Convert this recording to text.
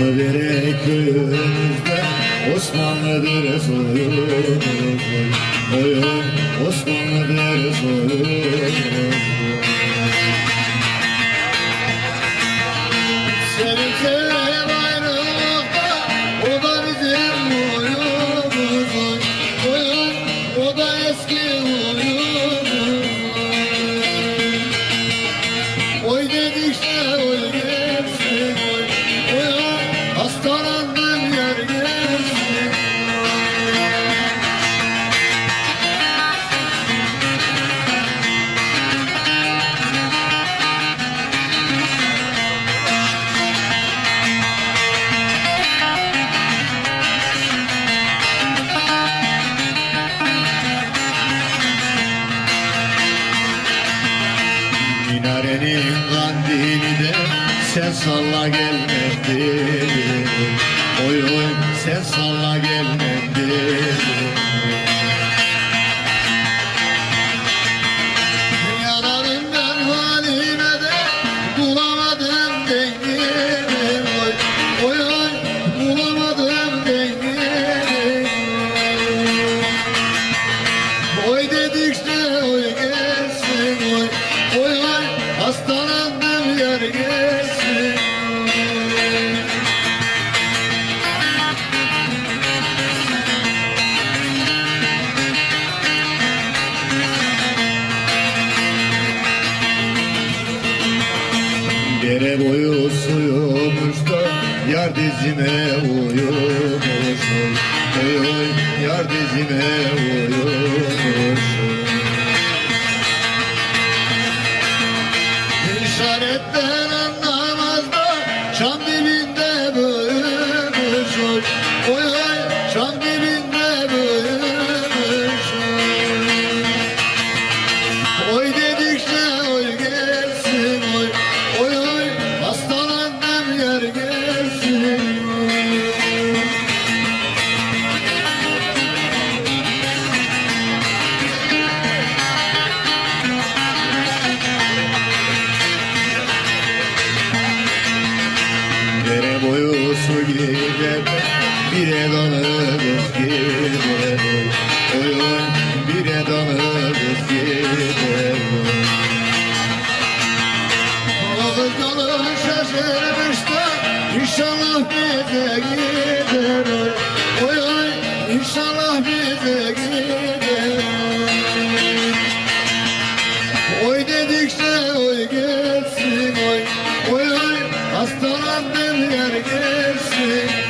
Osmanlı'dır köyümüzde Osmanlı'dır soyumuzda Osmanlı'dır soyumuzda hastalandım yer Minarenin kandili de sen salla gel mendili Oy oy sen salla gel gelsin. Dere boyu suyumuş da yar dizime uyumuş. Oy oy yar dizime uyumuş gider Bire dalımız gider Oy oy bire dalımız gider Ağız dolu şaşırmış da gider Oy oy inşallah bize gider Oy dedikçe oy oy hastalandım yer gelsin